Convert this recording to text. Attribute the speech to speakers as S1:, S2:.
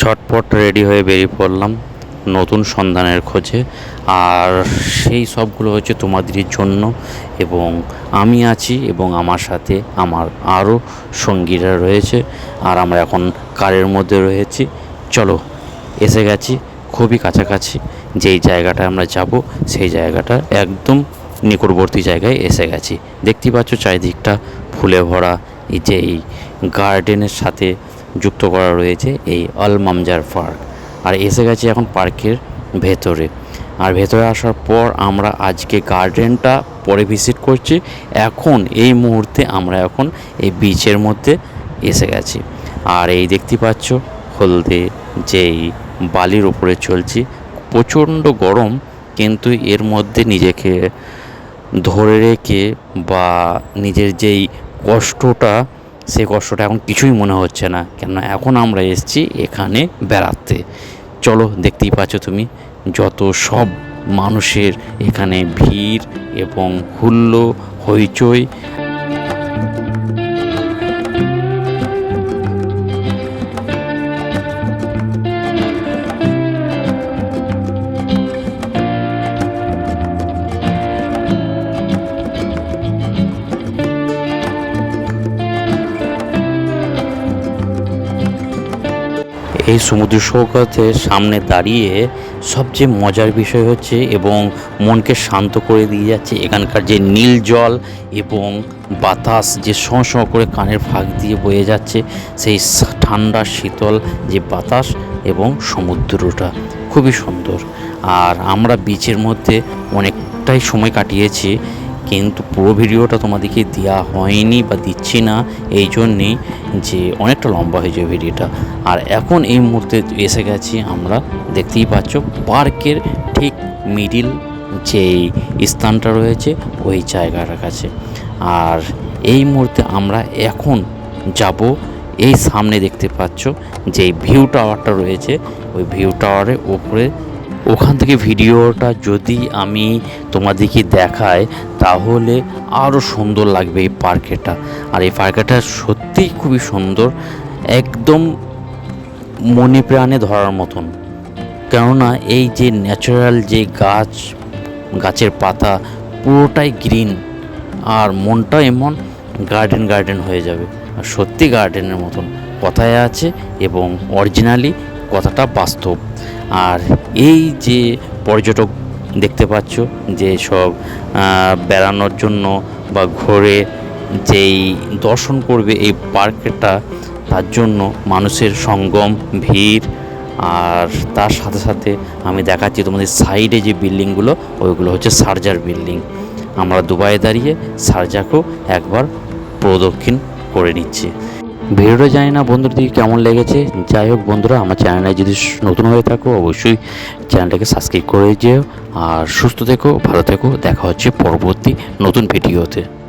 S1: ঝটপট রেডি হয়ে বেরিয়ে পড়লাম নতুন সন্ধানের খোঁজে। আর সেই সবগুলো হচ্ছে তোমাদেরই জন্য এবং আমি আছি এবং আমার সাথে আমার আরও সঙ্গীরা রয়েছে আর আমরা এখন কারের মধ্যে রয়েছি। চলো, এসে গেছি খুবই কাছাকাছি। যেই জায়গাটা আমরা যাব, সেই জায়গাটা একদম নিকটবর্তী জায়গায় এসে গেছি। দেখতেই পাচ্ছ চারিদিকটা ফুলে ভরা। যে এই গার্ডেনের সাথে যুক্ত করা রয়েছে এই আল মামজার পার্ক। আর এসে গেছি এখন পার্কের ভেতরে। আর ভেতরে আসার পর আমরা আজকে গার্ডেনটা পরে ভিজিট করছি। এখন এই মুহূর্তে আমরা এখন এই বিচের মধ্যে এসে গেছি। আর এই দেখতে পাচ্ছ, হলদে যেই বালির ওপরে চলছি। প্রচণ্ড গরম, কিন্তু এর মধ্যে নিজেকে ধরে রেখে বা নিজের যেই কষ্টটা সেই কষ্টটা এখন কিছুই মনে হচ্ছে না। কেননা এখন আমরা এসেছি এখানে বেড়াতে। চলো দেখতেই পাচ্ছ তুমি যত সব মানুষের এখানে ভিড় এবং হুল্লো হইচই এই সমুদ্র সৈকতের সামনে দাঁড়িয়ে সবচেয়ে মজার বিষয় হচ্ছে এবং মনকে শান্ত করে দিয়ে যাচ্ছে এখানকার যে নীল জল এবং বাতাস যে শঁ শঁ করে কানের ফাঁক দিয়ে বয়ে যাচ্ছে, সেই ঠান্ডা, শীতল যে বাতাস এবং সমুদ্রটা। খুবই সুন্দর। আর আমরা বিচের মধ্যে অনেকটাই সময় কাটিয়েছি, কিন্তু পুরো ভিডিওটা তোমাদেরকে দেওয়া হয়নি বা দিচ্ছি না, এই জন্যেই যে অনেকটা লম্বা হয়ে যাবে ভিডিওটা। আর এখন এই মুহূর্তে এসে গেছি আমরা, দেখতেই পাচ্ছ, পার্কের ঠিক মিডিল যেই স্থানটা রয়েছে, ওই জায়গাটার কাছে। আর এই মুহূর্তে আমরা এখন যাব, এই সামনে দেখতে পাচ্ছ যে ভিউ টাওয়ারটা রয়েছে, ওই ভিউ টাওয়ারের ওপরে ওখান থেকে ভিডিওটা যদি আমি তোমাদেরকে দেখাই, তাহলে আরও সুন্দর লাগবে এই পার্কেটা। আর এই পার্কেটা সত্যিই খুবই সুন্দর, একদম মনে প্রাণে ধরার মতন। কেননা এই যে ন্যাচারাল যে গাছ, গাছের পাতা, পুরোটাই গ্রিন আর মনটা এমন গার্ডেন গার্ডেন হয়ে যাবে। আর সত্যি গার্ডেনের মতন। কথায় আছে এবং অরিজিনালি কথাটা বাস্তব। আর এই যে পর্যটক দেখতে পাচ্ছ, যে সব বেড়ানোর জন্য বা ঘুরে যেই দর্শন করবে এই পার্কটা, তার জন্য মানুষের সঙ্গম, ভিড়, আর তার সাথে সাথে আমি দেখাচ্ছি তোমাদের সাইডে যে বিল্ডিংগুলো, ওইগুলো হচ্ছে সার্জার বিল্ডিং। আমরা দুবাইয়ে দাঁড়িয়ে সার্জাকেও একবার প্রদক্ষিণ করে নিচ্ছি। ভিডিওটা জানি না বন্ধুদের কেমন লেগেছে। যাই হোক বন্ধুরা, আমার চ্যানেলে যদি নতুন হয়ে থাকো, অবশ্যই চ্যানেলটাকে সাবস্ক্রাইব করে যেও। আর সুস্থ থেকো, ভালো থেকো। দেখা হচ্ছে পরবর্তী নতুন ভিডিওতে।